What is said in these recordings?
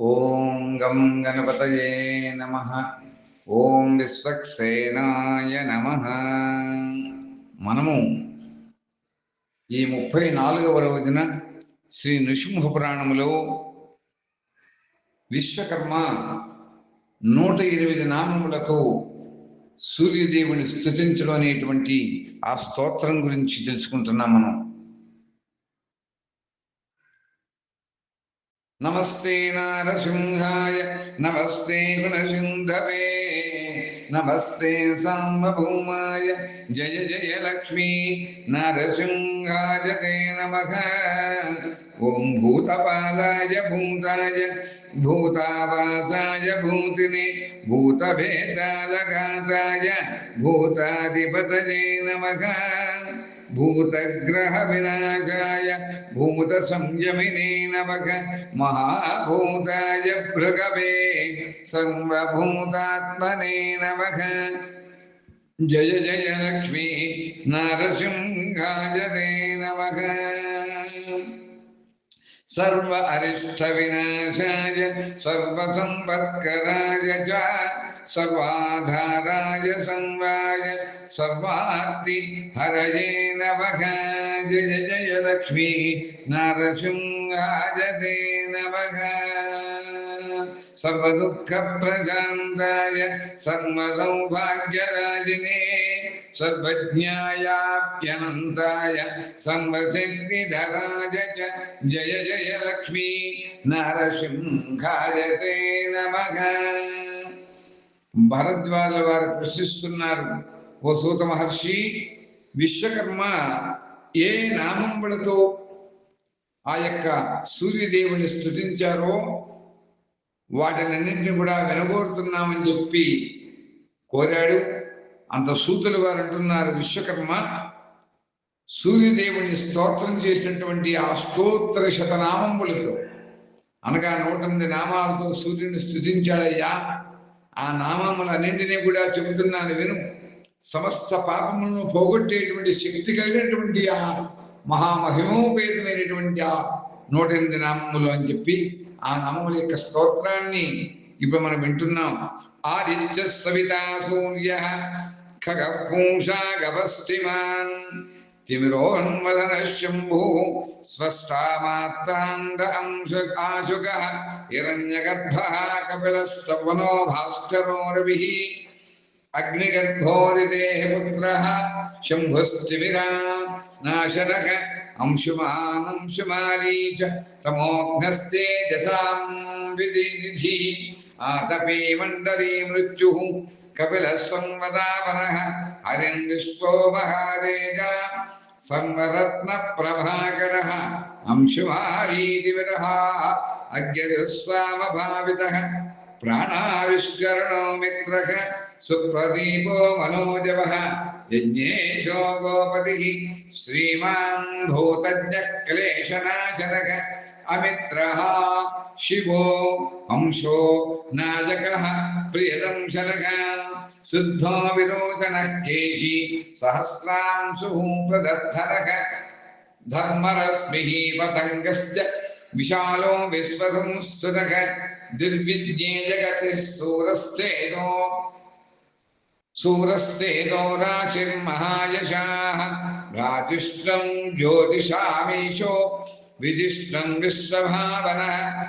ఓం గం గణపతయే నమ. ఓం విశ్వక్సేనాయ నమ. మనము ఈ ముప్పై నాలుగవ రోజున శ్రీ నృసింహ పురాణములో విశ్వకర్మ నూట ఎనిమిది నామములతో సూర్యదేవుని స్థుతించడం అనేటువంటి ఆ స్తోత్రం గురించి తెలుసుకుంటున్నాం మనం. నమస్తే నారసింహాయ నమస్తే గుణసింధవే నమస్తే సాంబభౌమాయ జయ జయ లక్ష్మీ నరసింహాయ తే నమ. ఓం భూతపాలాయ భూతాయ భూతావాసాయ భూతిని భూతభేదాలఘాతాయ భూతాధిపతయే నమ. భూతగ్రహ వినాశాయ భూత సంయమినే నమః మహాభూతాయ భృగవే సర్వభూతాత్మనే నమః జయ జయ లక్ష్మీ నరసింహాయ తే నమః సర్వ అరిష్ట వినాశాయ సర్వసంపత్కరాయ చ సర్వాధారాయ సంవాయ సర్వార్తి హరయే నమః జయ జయ లక్ష్మీ నరసింహాయ తే నమః సర్వదుఃఖ ప్రశాంతాయ సర్వసౌభాగ్యరాజినే సర్వజ్ఞాయాప్యనంతాయ సర్వశక్తిధరాయ జయ జయ లక్ష్మీ నరసింహాయ తే నమః భరద్వాజ వారు ప్రశ్నిస్తున్నారు ఓ సూత మహర్షి విశ్వకర్మ ఏ నామములతో ఆ యొక్క సూర్యదేవుని స్థుతించారో వాటినన్నింటినీ కూడా వినగోరుతున్నామని చెప్పి కోరాడు. అంత సూతులు వారు అంటున్నారు విశ్వకర్మ. సూర్యదేవుని స్తోత్రం చేసినటువంటి ఆ స్తోత్ర శతనామములతో అనగా నూట ఎనిమిది నామాలతో సూర్యుని స్థుతించాడయ్యా ఆ నామములన్నింటినీ కూడా చెబుతున్నాను విను. సమస్త పాపములను పోగొట్టేటువంటి శక్తి కలిగినటువంటి ఆ మహామహిమోపేతమైనటువంటి ఆ నూట ఎనిమిది నామములు అని చెప్పి ఆ నామముల యొక్క స్తోత్రాన్ని ఇప్పుడు మనం వింటున్నాం. ఆదిత్య సవితా సూర్య खगपूषागभस्तिमान् तिमिरोन्वदनः शम्भुः स्वस्तामात्ताण्ड अंश आशुकः हिरण्यगर्भः कपिलस्तवनो भास्करोरविः अग्निगर्भोदिदेः शम्भुस्तिमिरा नाशनः अंशुमानंशुमारी च तमोघ्नस्ते विधिनिधिः आतपे मृत्युः कपिलः संवदावनः हरिन् विश्वो महादेजा संवरत्नप्रभाकरः अंशुभारीदिविरः अज्ञरुस्वामभावितः प्राणाविष्करणो मित्रः सुप्रदीपो मनोजवः। यज्ञेशो गोपतिः श्रीमान् भूतज्ञः क्लेशनाशनः अमित्र शिव, हंसो नाजक प्रियदं शरः। शुद्धो केशी सहस्रांशु प्रदद्धरः धर्मरश्मि पतंग विशालो विश्वसंस्तुतः। दिर्विद्ये जगति स्थूरस्थेनो सूरस्तेनो राशिर्महायशाः। राजुष्टं ज्योतिषामीशो विजिष्णं विश्वभावनः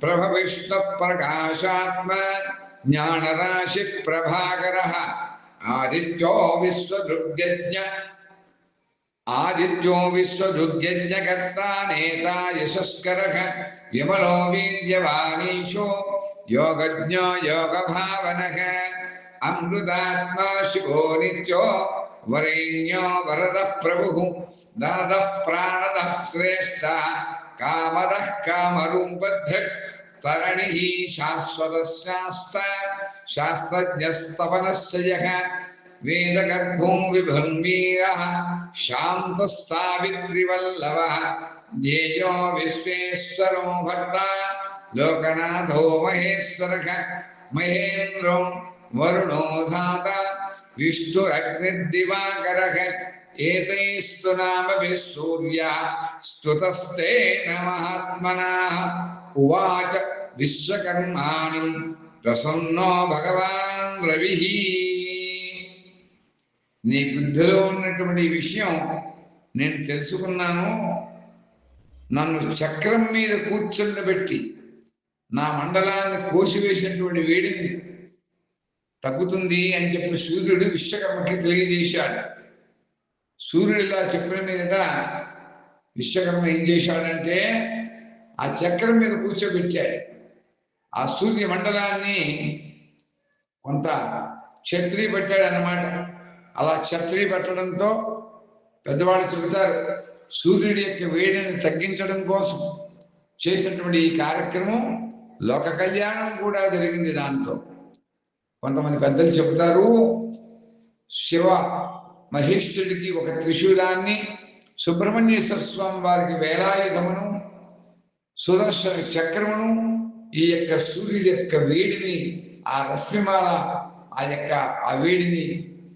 प्रभविष्णप्रकाशात्मा ज्ञानराशिप्रभाकरः आदित्यो विश्वभृग्यज्ञ आदित्यो विश्वभृग्यज्ञकर्ता नेता यशस्करः विमलो वीर्यवाणीशो योगज्ञो योगभावनः। अमृतात्मा शिवो नित्यो वरिण्यो वरेण्यो वरदः प्रभुः दानदः प्राणदः श्रेष्ठः, कामदः तरणी शाश्वत शास्त्र शाश्वतशास्त शास्त्रज्ञस्तवनश्च वेद गर्भों विभर्मीर शांत शान्तस्तावित्रिवल्लभः ज्ञेयो विश्वेश्वर भक्ता लोकनाथो महेश्वर, महेन्द्र वरुणो धाता లోకనాథో మహేశ్వర మహేంద్రం విష్ణురగ్నిర్దివాకర ఏతైస్తు నామభిः సూర్య స్తుతస్తే మహాత్మనా ఉవాచ విశ్వకర్మాణి ప్రసన్నో భగవాన్ రవి. నీ బుద్ధిలో ఉన్నటువంటి విషయం నేను తెలుసుకున్నాను. నన్ను చక్రం మీద కూర్చుండబెట్టి నా మండలాన్ని కోసివేసినటువంటి వేడిని తగ్గుతుంది అని చెప్పి సూర్యుడు విశ్వకర్మకి తెలియజేశాడు. సూర్యుడు ఇలా చెప్పిన మీద విశ్వకర్మ ఏం చేశాడంటే ఆ చక్రం మీద కూర్చోబెట్టాడు. ఆ సూర్య మండలాన్ని కొంత ఛత్రి పెట్టాడు అన్నమాట. అలా ఛత్రి పెట్టడంతో పెద్దవాళ్ళు చెబుతారు సూర్యుడి యొక్క వేడిని తగ్గించడం కోసం చేసినటువంటి ఈ కార్యక్రమం లోక కళ్యాణం కూడా జరిగింది దాంతో. కొంతమంది పెద్దలు చెబుతారు శివ మహేశ్వరుడికి ఒక త్రిశూలాన్ని సుబ్రహ్మణ్యేశ్వర స్వామి వారికి వేలాయుధమును సుదర్శన చక్రమును ఈ యొక్క సూర్యుడి యొక్క వేడిని ఆ రశ్మిమాల ఆ యొక్క ఆ వేడిని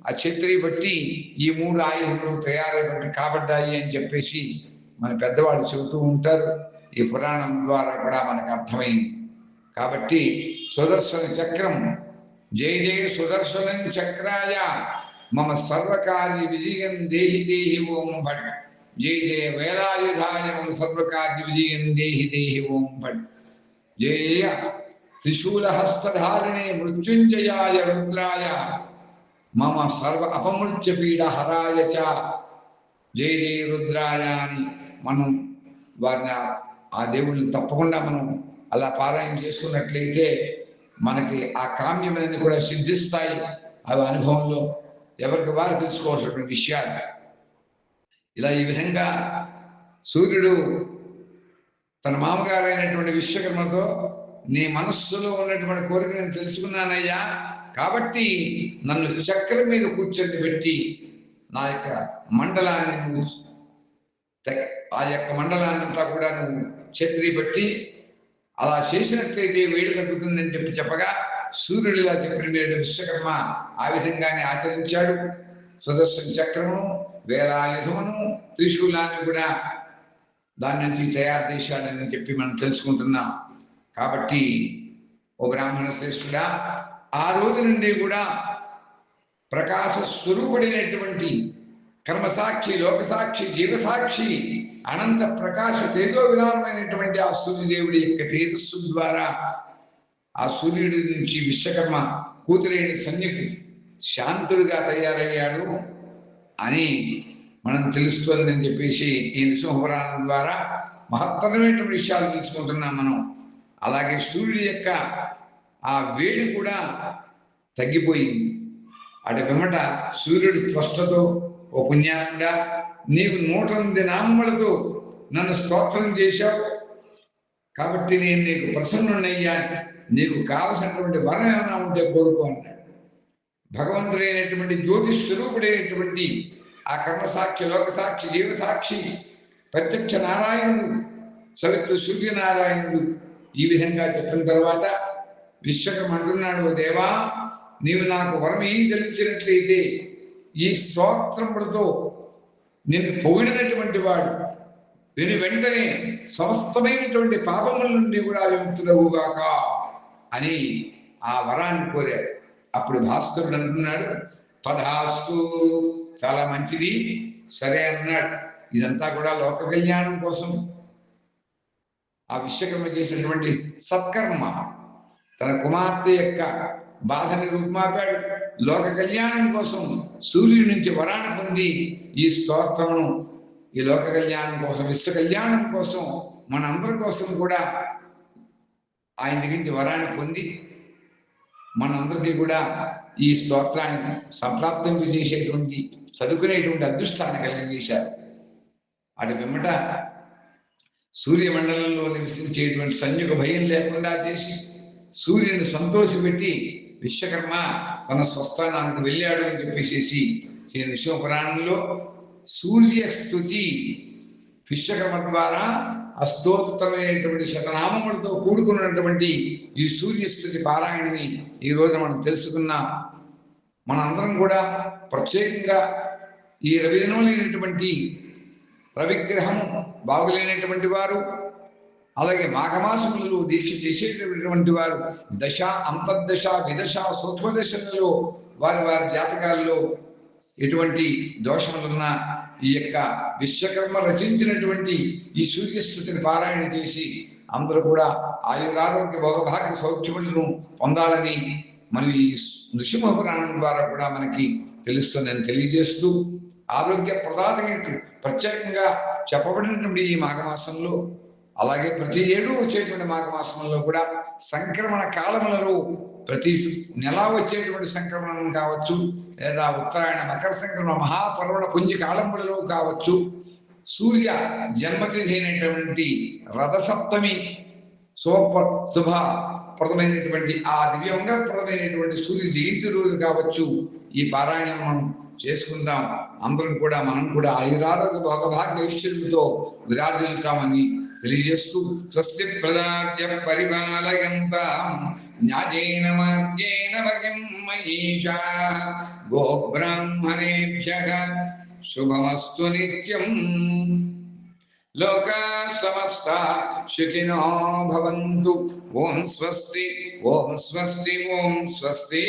ఆ ఛత్రి బట్టి ఈ మూడు ఆయుధములు తయారైనటువంటి కాబడ్డాయి అని చెప్పేసి మన పెద్దవాళ్ళు చెబుతూ ఉంటారు. ఈ పురాణం ద్వారా కూడా మనకు అర్థమైంది. కాబట్టి సుదర్శన చక్రం జయ జయ సుదర్శనం చక్రాయ. మమ సర్వకార్య విజయం దేహి దేహి ఓం భట్. జయ జయ వేలాయుధాయ మమ సర్వకార్య విజయం దేహి దేహి ఓం భట్. జయ జయ త్రిశూలహస్తధారిణే మృత్యుంజయాయ రుద్రాయ. మమ సర్వ అపమృత్య పీడ హరాయ చ. జయ జయ రుద్రాయ అని మనం వారిని ఆ- ఆ దేవుళ్ళని తప్పకుండా మనం అలా పారాయణ చేసుకున్నట్లయితే మనకి ఆ కామ్యములన్నీ కూడా సిద్ధిస్తాయి. అవి అనుభవంలో ఎవరికి వారు తెలుసుకోవాల్సినటువంటి విషయాలు. ఇలా ఈ విధంగా సూర్యుడు తన మామగారైనటువంటి విశ్వకర్మతో నీ మనస్సులో ఉన్నటువంటి కోరిక నేను తెలుసుకున్నానయ్యా కాబట్టి నన్ను చక్రం మీద కూర్చొని పెట్టి నా యొక్క మండలాన్ని నువ్వు ఆ యొక్క మండలాన్ని అంతా కూడా నువ్వు ఛత్రి పెట్టి అలా చేసినట్లయితే వేడి తగ్గుతుందని చెప్పి చెప్పగా సూర్యుడిలా చెప్పిన విశ్వకర్మ ఆ విధంగానే ఆచరించాడు. సుదర్శన చక్రమును వేలాయుధమును త్రిశూలాన్ని కూడా దాని నుంచి తయారు చేశాడని చెప్పి మనం తెలుసుకుంటున్నాం. కాబట్టి ఓ బ్రాహ్మణ శ్రేష్ఠుడా ఆ రోజు నుండి కూడా ప్రకాశ స్వరూపుడైనటువంటి కర్మసాక్షి లోకసాక్షి జీవసాక్షి అనంత ప్రకాశ తేజో విధానమైనటువంటి ఆ సూర్యదేవుడి యొక్క తేజస్సు ద్వారా ఆ సూర్యుడి నుంచి విశ్వకర్మ కూతురైన సన్యకు శాంతుడుగా తయారయ్యాడు అని మనం తెలుస్తోందని చెప్పేసి ఈ నృసింహపురాణం ద్వారా మహత్తరమైనటువంటి విషయాలు తెలుసుకుంటున్నాం మనం. అలాగే సూర్యుడి యొక్క ఆ వేడి కూడా తగ్గిపోయింది. అటు పిమ్మట సూర్యుడి త్వష్టతో ఓ పుణ్యాత్ముడా నీవు నూట ఎనిమిది నామములతో నన్ను స్తోత్రం చేశావు. కాబట్టి నేను నీకు ప్రసన్నున్నయ్యా నీకు కావలసినటువంటి వరం ఏమైనా ఉంటే కోరుకో అన్నాడు. భగవంతుడైనటువంటి జ్యోతి స్వరూపుడైనటువంటి ఆ కర్మసాక్షి లోకసాక్షి జీవసాక్షి ప్రత్యక్ష నారాయణుడు సవిత్ర సూర్యనారాయణుడు ఈ విధంగా చెప్పిన తర్వాత విశ్వకం అంటున్నాడు "ఓ దేవా నీవు నాకు వరం ఏం తెలిసినట్లయితే ఈ స్తోత్రములతో నిన్ను పొగిడినటువంటి వాడు. విని వెంటనే సమస్తమైనటువంటి పాపముల నుండి కూడా విముక్తుడవుగాక అని ఆ వరాన్ని కోరాడు. అప్పుడు భాస్కరుడు అంటున్నాడు పదాస్తు చాలా మంచిది. సరే అన్నాడు. ఇదంతా కూడా లోక కళ్యాణం కోసం. ఆ విశ్వకర్మ చేసినటువంటి సత్కర్మ తన కుమార్తె యొక్క బాధని రూపుమాపాడు. లోక కళ్యాణం కోసం సూర్యుడి నుంచి వరాన పొంది ఈ స్తోత్రమును ఈ లోక కళ్యాణం కోసం విశ్వ కళ్యాణం కోసం మనందరి కోసం కూడా ఆయన దగ్గర నుంచి వరాన్ని పొంది మనందరికీ కూడా ఈ స్తోత్రాన్ని సంప్రాప్తింపు చేసేటువంటి చదువుకునేటువంటి అదృష్టాన్ని కలిగజేశారు అటు పిమ్మట సూర్యమండలంలో నివసించేటువంటి సంయుగ భయం లేకుండా చేసి సూర్యుని సంతోషపెట్టి విశ్వకర్మ తన స్వస్థానానికి వెళ్ళాడు అని చెప్పేసి శ్రీ విశ్వపురాణంలో పురాణంలో స్థుతి విశ్వకర్మ ద్వారా అస్తోత్తరమైనటువంటి శతనామములతో కూడుకున్నటువంటి ఈ సూర్యస్థుతి పారాయణని ఈ రోజు మనం తెలుసుకున్నాం మనందరం కూడా ప్రత్యేకంగా ఈ రవిదినములైనటువంటి రవిగ్రహం బాగులేనటువంటి వారు అలాగే మాఘమాసములలో దీక్ష చేసేటటువంటి వారు దశ అంతర్దశ విదశ సూక్ష్మదశలలో వారి వారి జాతకాల్లో ఎటువంటి దోషములున్నా ఈ యొక్క విశ్వకర్మ రచించినటువంటి ఈ సూర్యస్థుతిని పారాయణ చేసి అందరూ కూడా ఆయురారోగ్య భోగభాగ్య సౌఖ్యములను పొందాలని మళ్ళీ ఈ నృసింహ పురాణం ద్వారా కూడా మనకి తెలుస్తుందని తెలియజేస్తూ ఆరోగ్య ప్రదాతకి ప్రత్యేకంగా చెప్పబడినటువంటి ఈ మాఘమాసంలో అలాగే ప్రతి ఏడు వచ్చేటువంటి మాఘమాసంలో కూడా సంక్రమణ కాలములలో ప్రతి నెల వచ్చేటువంటి సంక్రమణం కావచ్చు లేదా ఉత్తరాయణ మకర సంక్రమణ మహాపర్వణ పుంజ కాలములలో కావచ్చు. సూర్య జన్మతిథి అయినటువంటి రథసప్తమి శుభ ప్రదమైనటువంటి ఆ దివ్యంగప్రదమైనటువంటి సూర్య జయంతి రోజు కావచ్చు. ఈ పారాయణం మనం చేసుకుందాం. అందరం కూడా మనం కూడా ఆయురారోగ్య భోగభాగ్య ఐశ్వర్యులతో విరాజిల్లుతామని తెలియజేస్తూ స్వస్తి ప్రదార్య పరిపాలయంతాం న్యాయేన మార్గేణ వగిం మయీషా గోబ్రాహ్మణేభ్య శుభమస్తు నిత్యం. లోకా సమస్త సుఖినో భవంతు. ఓం స్వస్తి ఓం స్వస్తి ఓం స్వస్తి.